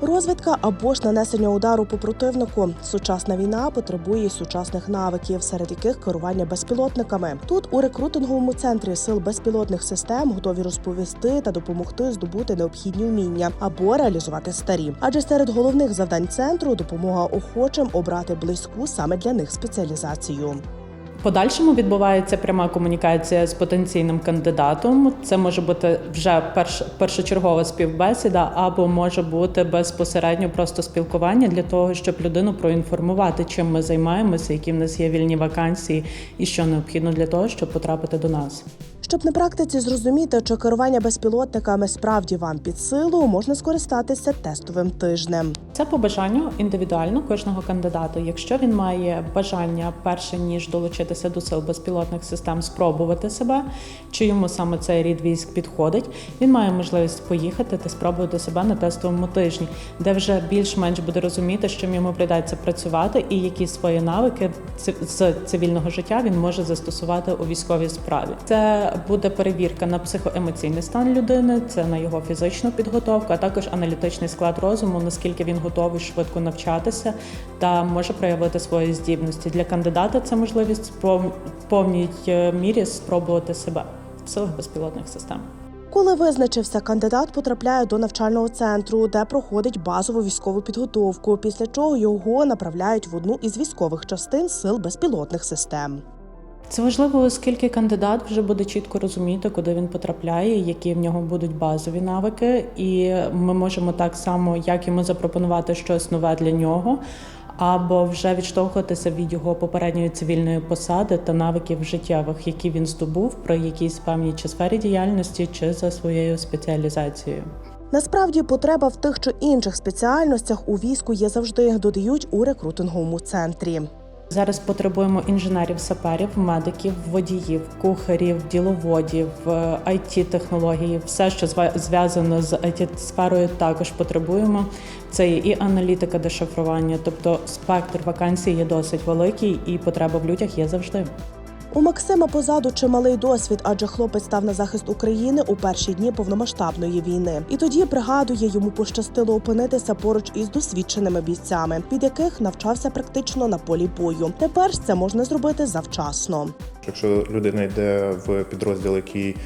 Розвідка або ж нанесення удару по противнику. Сучасна війна потребує сучасних навиків, серед яких керування безпілотниками. Тут у рекрутинговому центрі сил безпілотних систем готові розповісти та допомогти здобути необхідні вміння або реалізувати старі. Адже серед головних завдань центру допомога охочим обрати близьку саме для них спеціалізацію. Подальшому відбувається пряма комунікація з потенційним кандидатом. Це може бути вже перш, першочергова співбесіда, або може бути безпосередньо просто спілкування для того, щоб людину проінформувати, чим ми займаємося, які в нас є вільні вакансії, і що необхідно для того, щоб потрапити до нас. Щоб на практиці зрозуміти, чи керування безпілотниками справді вам під силу, можна скористатися тестовим тижнем. Це по бажанню індивідуально кожного кандидата. Якщо він має бажання перше ніж долучитися до сил безпілотних систем, спробувати себе, чи йому саме цей рід військ підходить, він має можливість поїхати та спробувати себе на тестовому тижні, де вже більш-менш буде розуміти, чим йому прийдеться працювати, і які свої навики з цивільного життя він може застосувати у військовій справі. Це буде перевірка на психоемоційний стан людини, це на його фізичну підготовку, а також аналітичний склад розуму, наскільки він готовий швидко навчатися та може проявити свої здібності. Для кандидата це можливість в повній е, мірі спробувати себе в силах безпілотних систем. Коли визначився, кандидат потрапляє до навчального центру, де проходить базову військову підготовку, після чого його направляють в одну із військових частин сил безпілотних систем. Це важливо, оскільки кандидат вже буде чітко розуміти, куди він потрапляє, які в нього будуть базові навики, і ми можемо так само, як йому запропонувати щось нове для нього, або вже відштовхуватися від його попередньої цивільної посади та навиків життєвих, які він здобув при якійсь певній чи сфері діяльності, чи за своєю спеціалізацією. Насправді потреба в тих чи інших спеціальностях у війську є завжди, додають у рекрутинговому центрі. Зараз потребуємо інженерів, саперів, медиків, водіїв, кухарів, діловодів, it технології все, що зв'язано з it сферою також потребуємо. Це є і аналітика дешифрування, тобто спектр вакансій є досить великий, і потреба в людях є завжди. У Максима позаду чималий досвід, адже хлопець став на захист України у перші дні повномасштабної війни. І тоді пригадує, йому пощастило опинитися поруч із досвідченими бійцями, від яких навчався практично на полі бою. Тепер це можна зробити завчасно. Якщо людина йде в підрозділ, який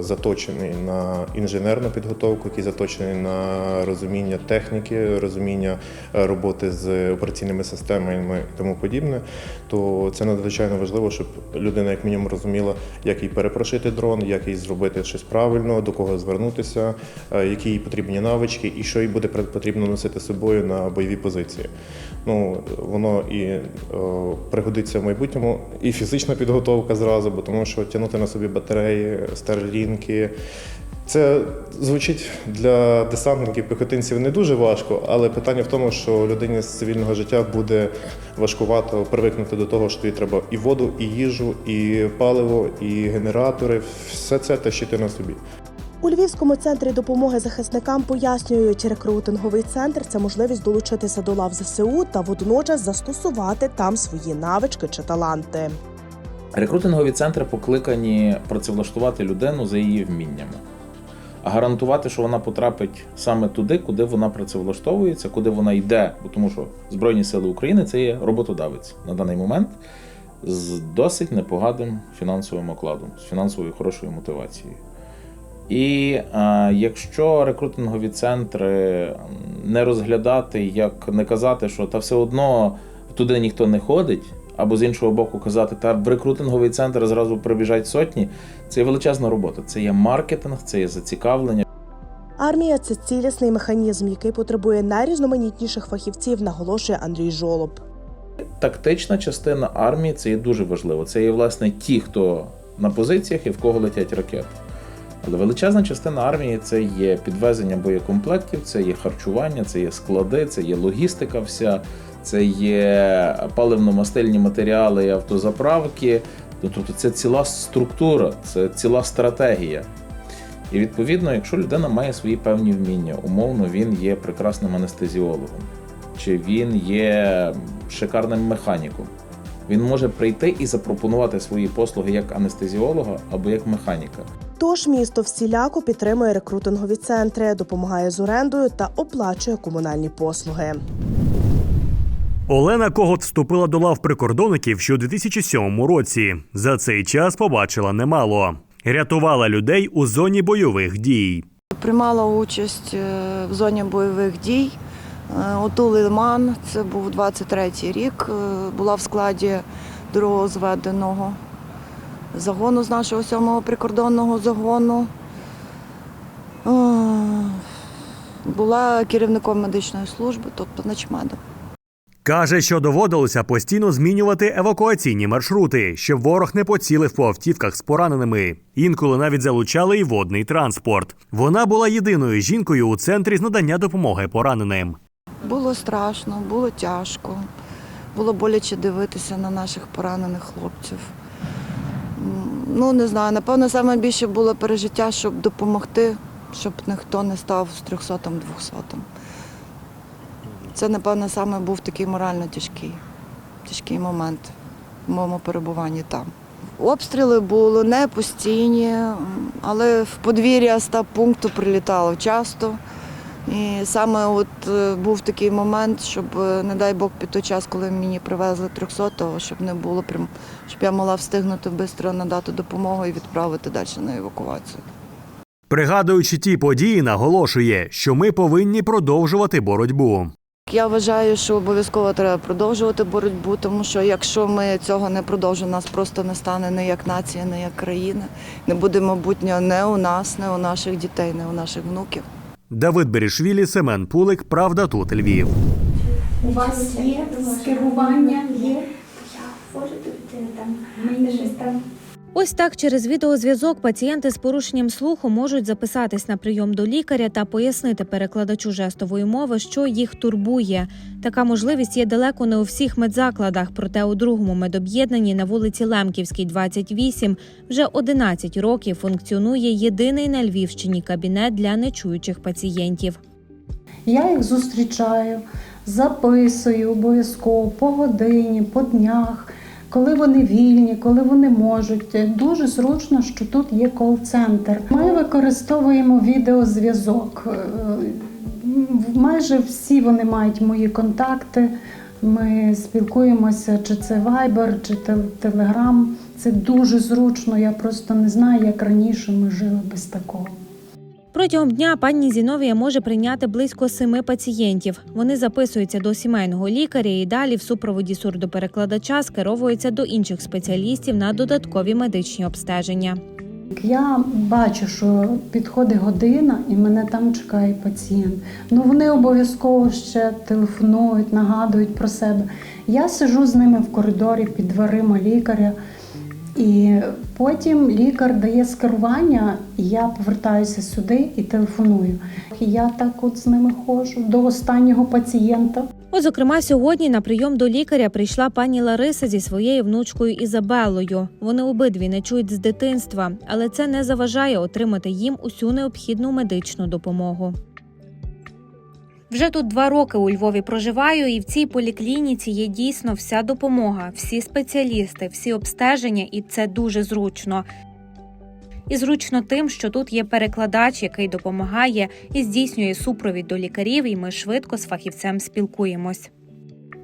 заточений на інженерну підготовку, який заточений на розуміння техніки, розуміння е, роботи з операційними системами і тому подібне, то це надзвичайно важливо, щоб людина як мінімум розуміла, як їй перепрошити дрон, як їй зробити щось правильно, до кого звернутися, е, які їй потрібні навички і що їй буде потрібно носити з собою на бойові позиції. Ну, воно і о, пригодиться в майбутньому, і фізична підготовка зразу, бо тому що тягнути на собі батареї, старлінки. Це звучить для десантників, піхотинців не дуже важко, але питання в тому, що людині з цивільного життя буде важкувато привикнути до того, що тобі треба і воду, і їжу, і паливо, і генератори, все це тащити на собі. У Львівському центрі допомоги захисникам пояснюють, рекрутинговий центр це можливість долучитися до лав ЗСУ та водночас застосувати там свої навички чи таланти. Рекрутингові центри покликані працевлаштувати людину за її вміннями, а гарантувати, що вона потрапить саме туди, куди вона працевлаштовується, куди вона йде, бо тому що Збройні Сили України це є роботодавець на даний момент з досить непоганим фінансовим окладом, з фінансовою хорошою мотивацією. І е, якщо рекрутингові центри не розглядати, як не казати, що та все одно туди ніхто не ходить, або з іншого боку казати, та в рекрутинговий центр зразу прибіжать сотні, це є величезна робота. Це є маркетинг, це є зацікавлення. Армія це цілісний механізм, який потребує найрізноманітніших фахівців, наголошує Андрій Жолоб. Тактична частина армії це є дуже важливо. Це є власне ті, хто на позиціях і в кого летять ракети. Але величезна частина армії це є підвезення боєкомплектів, це є харчування, це є склади, це є логістика вся, це є паливно-мастильні матеріали і автозаправки. Ну, Тобто це ціла структура, це ціла стратегія. І відповідно, якщо людина має свої певні вміння, умовно він є прекрасним анестезіологом, чи він є шикарним механіком, він може прийти і запропонувати свої послуги як анестезіолога або як механіка. Тож місто всіляко підтримує рекрутингові центри, допомагає з орендою та оплачує комунальні послуги. Олена Когот вступила до лав прикордонників ще у 2007 році. За цей час побачила немало. Рятувала людей у зоні бойових дій. Приймала участь е, в зоні бойових дій. Е, ОТУ Лиман, це був 23-й рік. е, Була в складі другого зведеного загону з нашого сьомого прикордонного загону. Була керівником медичної служби, тобто начмедом. Каже, що доводилося постійно змінювати евакуаційні маршрути, щоб ворог не поцілив по автівках з пораненими. Інколи навіть залучали і водний транспорт. Вона була єдиною жінкою у центрі з надання допомоги пораненим. Було страшно, було тяжко, було боляче дивитися на наших поранених хлопців. Ну, не знаю, напевно, саме більше було пережиття, щоб допомогти, щоб ніхто не став з 300-м, 200-м. Це, напевно, саме був такий морально тяжкий, тяжкий момент в моєму перебуванні там. Обстріли були не постійні, але в подвір'я стаб пункту прилітало часто. І саме от е, був такий момент, щоб, е, не дай Бог, під той час, коли мені привезли 300-го, щоб не було прям, щоб я могла встигнути швидко надати допомогу і відправити далі на евакуацію. Пригадуючи ті події, наголошує, що ми повинні продовжувати боротьбу. Я вважаю, що обов'язково треба продовжувати боротьбу, тому що якщо ми цього не продовжимо, нас просто не стане ні як нація, ні як країна. Не буде майбутнього не у нас, не у наших дітей, не у наших внуків. Давид Берішвілі, Семен Пулик, Правда тут Львів. У вас є скерування? Є? Я Можете тут там, мені щось там. Ось так через відеозв'язок пацієнти з порушенням слуху можуть записатись на прийом до лікаря та пояснити перекладачу жестової мови, що їх турбує. Така можливість є далеко не у всіх медзакладах, проте у другому медоб'єднанні на вулиці Лемківській, 28, вже 11 років функціонує єдиний на Львівщині кабінет для нечуючих пацієнтів. Я їх зустрічаю, записую обов'язково по годині, по днях, коли вони вільні, коли вони можуть. Дуже зручно, що тут є кол-центр. Ми використовуємо відеозв'язок. Е, Майже всі вони мають мої контакти. Ми спілкуємося, чи це Viber, чи Telegram. Це дуже зручно. Я просто не знаю, як раніше ми жили без такого. Протягом дня пані Зіновія може прийняти близько семи пацієнтів. Вони записуються до сімейного лікаря і далі в супроводі сурдоперекладача скеровуються до інших спеціалістів на додаткові медичні обстеження. Я бачу, що підходить година і мене там чекає пацієнт. Ну вони обов'язково ще телефонують, нагадують про себе. Я сижу з ними в коридорі під дверима лікаря, і потім лікар дає скерування, і я повертаюся сюди і телефоную. Я так от з ними ходжу до останнього пацієнта. От, зокрема, сьогодні на прийом до лікаря прийшла пані Лариса зі своєю внучкою Ізабелою. Вони обидві не чують з дитинства, але це не заважає отримати їм усю необхідну медичну допомогу. Вже тут два роки у Львові проживаю, і в цій поліклініці є дійсно вся допомога, всі спеціалісти, всі обстеження, і це дуже зручно. І зручно тим, що тут є перекладач, який допомагає і здійснює супровід до лікарів, і ми швидко з фахівцем спілкуємось.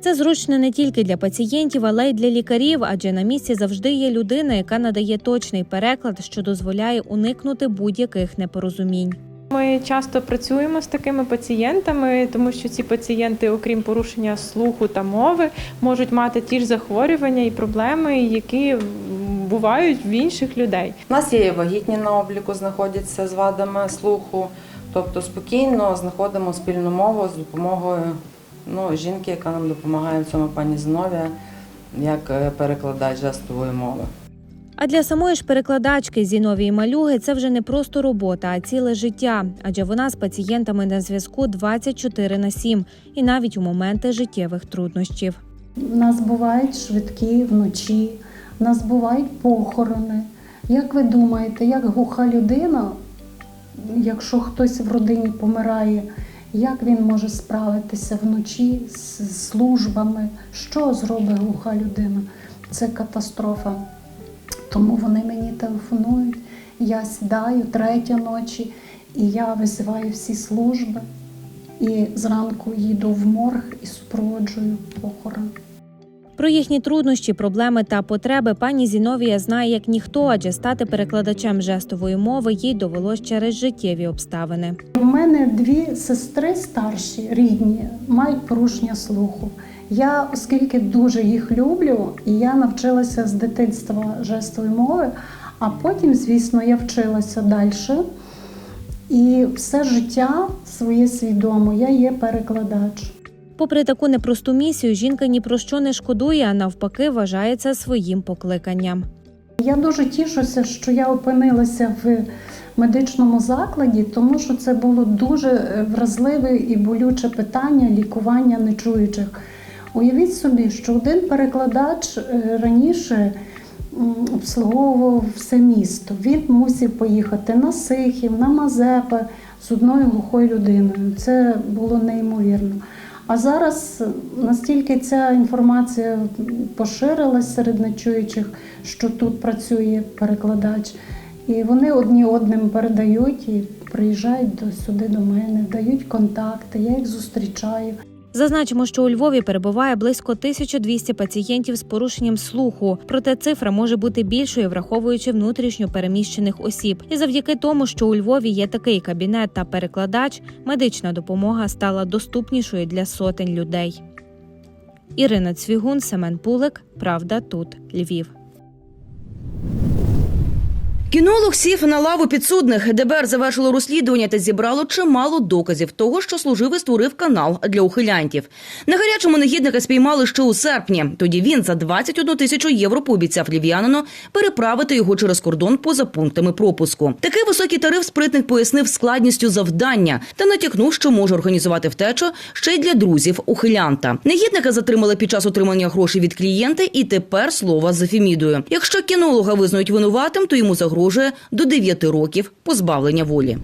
Це зручно не тільки для пацієнтів, але й для лікарів, адже на місці завжди є людина, яка надає точний переклад, що дозволяє уникнути будь-яких непорозумінь. Ми часто працюємо з такими пацієнтами, тому що ці пацієнти, окрім порушення слуху та мови, можуть мати ті ж захворювання і проблеми, які бувають в інших людей. У нас є вагітні на обліку, знаходяться з вадами слуху, тобто спокійно знаходимо спільну мову з допомогою ну, жінки, яка нам допомагає в цьому пані Зиновія, як е, перекладач жестової мови. А для самої ж перекладачки Зіновії Малюги це вже не просто робота, а ціле життя, адже вона з пацієнтами на зв'язку 24 на 7 і навіть у моменти життєвих труднощів. У нас бувають швидкі вночі, у нас бувають похорони. Як ви думаєте, як глуха людина, якщо хтось в родині помирає, як він може справитися вночі з службами? Що зробить глуха людина? Це катастрофа. Тому вони мені телефонують. Я сідаю третя ночі, і я визиваю всі служби. І зранку їду в морг і супроводжую похорон. Про їхні труднощі, проблеми та потреби пані Зіновія знає як ніхто, адже стати перекладачем жестової мови їй довелось через життєві обставини. У мене дві сестри старші, рідні, мають порушення слуху. Я, оскільки дуже їх люблю, і я навчилася з дитинства жестової мови, а потім, звісно, я вчилася далі. І все життя своє свідомо, я є перекладач. Попри таку непросту місію, жінка ні про що не шкодує, а навпаки, вважає це своїм покликанням. Я дуже тішуся, що я опинилася в медичному закладі, тому що це було дуже е, вразливе і болюче питання лікування нечуючих. Уявіть собі, що один перекладач е, раніше обслуговував все місто. Він мусив поїхати на Сихів, на Мазепи з одною глухою людиною. Це було неймовірно. А зараз настільки ця інформація поширилась серед нечуючих, що тут працює перекладач, і вони одні одним передають і приїжджають до сюди до мене, дають контакти, я їх зустрічаю. Зазначимо, що у Львові перебуває близько 1200 пацієнтів з порушенням слуху. Проте цифра може бути більшою, враховуючи внутрішньо переміщених осіб. І завдяки тому, що у Львові є такий кабінет та перекладач, медична допомога стала доступнішою для сотень людей. Ірина Цвігун, Семен Пулик. Правда, тут Львів. Кінолог сів на лаву підсудних. ДБР завершило розслідування та зібрало чимало доказів того, що служив і створив канал для ухилянтів. На гарячому негідника спіймали ще у серпні. Тоді він за 21 тисячу євро пообіцяв львів'янину переправити його через кордон поза пунктами пропуску. Такий високий тариф спритник пояснив складністю завдання та натякнув, що може організувати втечу ще й для друзів ухилянта. Негідника затримали під час отримання грошей від клієнта, і тепер слова за Фемідою. Якщо кінолога визнають винуватим, то йому загрожує до 9 років позбавлення волі.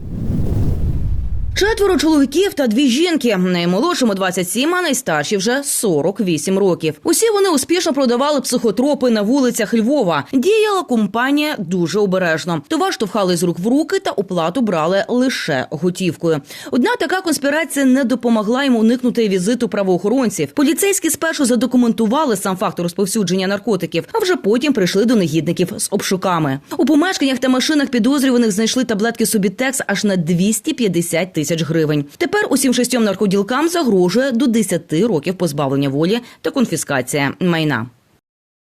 Четверо чоловіків та дві жінки. Наймолодшому 27, а найстарші вже 48 років. Усі вони успішно продавали психотропи на вулицях Львова. Діяла компанія дуже обережно. Товар штовхали з рук в руки та оплату брали лише готівкою. Однак така конспірація не допомогла йому уникнути візиту правоохоронців. Поліцейські спершу задокументували сам факт розповсюдження наркотиків, а вже потім прийшли до негідників з обшуками. У помешканнях та машинах підозрюваних знайшли таблетки Субітекс аж на 250 тисяч гривень. Тепер усім шістьом наркоділкам загрожує до 10 років позбавлення волі та конфіскація майна.